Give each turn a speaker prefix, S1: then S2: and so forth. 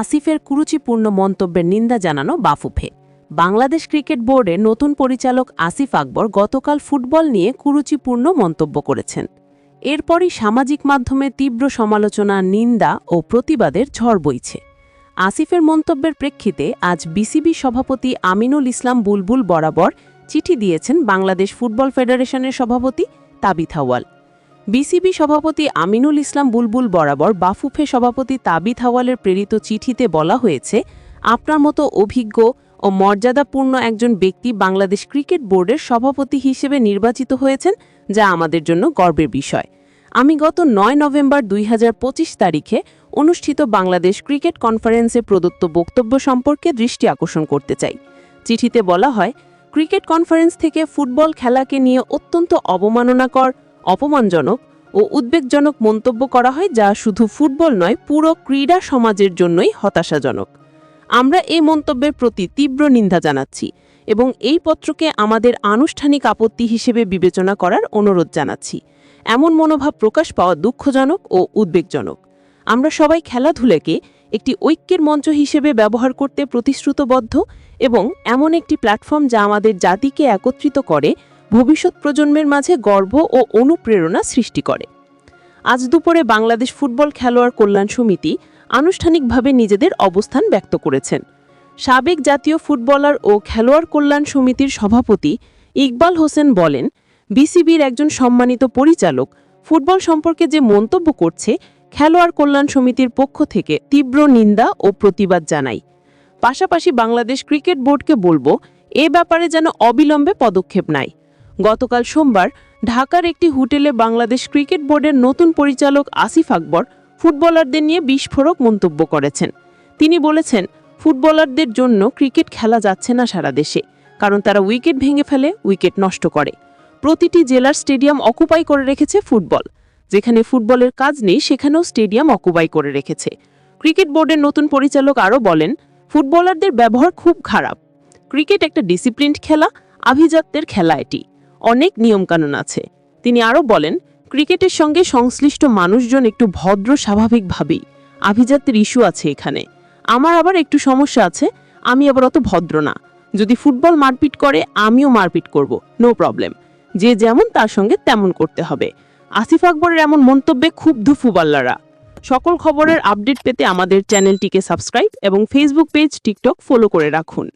S1: আসিফের কুরুচিপূর্ণ মন্তব্যের নিন্দা জানানো বাফুফে। বাংলাদেশ ক্রিকেট বোর্ডের নতুন পরিচালক আসিফ আকবর গতকাল ফুটবল নিয়ে কুরুচিপূর্ণ মন্তব্য করেছেন। এরপরই সামাজিক মাধ্যমে তীব্র সমালোচনা, নিন্দা ও প্রতিবাদের ঝড় বইছে। আসিফের মন্তব্যের প্রেক্ষিতে আজ বিসিবি সভাপতি আমিনুল ইসলাম বুলবুল বরাবর চিঠি দিয়েছেন বাংলাদেশ ফুটবল ফেডারেশনের সভাপতি তাবিথ হাওয়াল বিসিবি সভাপতি আমিনুল ইসলাম বুলবুল বরাবর বাফুফে সভাপতি তাবিথ হাওয়ালের প্রেরিত চিঠিতে বলা হয়েছে, আপনার মতো অভিজ্ঞ ও মর্যাদাপূর্ণ একজন ব্যক্তি বাংলাদেশ ক্রিকেট বোর্ডের সভাপতি হিসেবে নির্বাচিত হয়েছেন, যা আমাদের জন্য গর্বের বিষয়। আমি গত নয় নভেম্বর দুই হাজার পঁচিশ তারিখে অনুষ্ঠিত বাংলাদেশ ক্রিকেট কনফারেন্সে প্রদত্ত বক্তব্য সম্পর্কে দৃষ্টি আকর্ষণ করতে চাই। চিঠিতে বলা হয়, ক্রিকেট কনফারেন্স থেকে ফুটবল খেলাকে নিয়ে অত্যন্ত অবমাননাকর অপমানজনক ও উদ্বেগজনক মন্তব্য করা হয় যা শুধু ফুটবল নয়, পুরো ক্রীড়া সমাজের জন্যই হতাশাজনক। আমরা এই মন্তব্যের প্রতি তীব্র নিন্দা জানাচ্ছি এবং এই পত্রকে আমাদের আনুষ্ঠানিক আপত্তি হিসেবে বিবেচনা করার অনুরোধ জানাচ্ছি। এমন মনোভাব প্রকাশ পাওয়া দুঃখজনক ও উদ্বেগজনক। আমরা সবাই খেলাধুলাকে একটি ঐক্যের মঞ্চ হিসেবে ব্যবহার করতে প্রতিশ্রুতবদ্ধ এবং এমন একটি প্ল্যাটফর্ম যা আমাদের জাতিকে একত্রিত করে ভবিষ্যৎ প্রজন্মের মাঝে গর্ব ও অনুপ্রেরণা সৃষ্টি করে। আজ দুপুরে বাংলাদেশ ফুটবল খেলোয়াড় কল্যাণ সমিতি আনুষ্ঠানিকভাবে নিজেদের অবস্থান ব্যক্ত করেছেন। সাবেক জাতীয় ফুটবলার ও খেলোয়াড় কল্যাণ সমিতির সভাপতি ইকবাল হোসেন বলেন, বিসিবির একজন সম্মানিত পরিচালক ফুটবল সম্পর্কে যে মন্তব্য করছে, খেলোয়াড় কল্যাণ সমিতির পক্ষ থেকে তীব্র নিন্দা ও প্রতিবাদ জানাই। পাশাপাশি বাংলাদেশ ক্রিকেট বোর্ডকে বলব, এ ব্যাপারে যেন অবিলম্বে পদক্ষেপ নাই। গতকাল সোমবার ঢাকার একটি হোটেলে বাংলাদেশ ক্রিকেট বোর্ডের নতুন পরিচালক আসিফ আকবর ফুটবলারদের নিয়ে বিস্ফোরক মন্তব্য করেছেন। তিনি বলেছেন, ফুটবলারদের জন্য ক্রিকেট খেলা যাচ্ছে না সারা দেশে, কারণ তারা উইকেট ভেঙে ফেলে, উইকেট নষ্ট করে। প্রতিটি জেলার স্টেডিয়াম অকুপাই করে রেখেছে ফুটবল। যেখানে ফুটবলের কাজ নেই, সেখানেও স্টেডিয়াম অকুপাই করে রেখেছে। ক্রিকেট বোর্ডের নতুন পরিচালক আরও বলেন, ফুটবলারদের ব্যবহার খুব খারাপ। ক্রিকেট একটা ডিসিপ্লিনড খেলা, আভিজাত্যের খেলা এটি। অনেক নিয়মকানুন আছে। তিনি আরও বলেন, ক্রিকেটের সঙ্গে সংশ্লিষ্ট মানুষজন একটু ভদ্র স্বাভাবিকভাবেই। আভিজাত্যের ইস্যু আছে এখানে। আমার আবার একটু সমস্যা আছে, আমি আবার অত ভদ্র না। যদি ফুটবল মারপিট করে, আমিও মারপিট করব নো প্রবলেম যে যেমন তার সঙ্গে তেমন করতে হবে। আসিফ আকবরের এমন মন্তব্যে ক্ষুব্ধ ফুটবলাররা সকল খবরের আপডেট পেতে আমাদের চ্যানেলটিকে সাবস্ক্রাইব এবং ফেসবুক পেজ টিকটক ফলো করে রাখুন।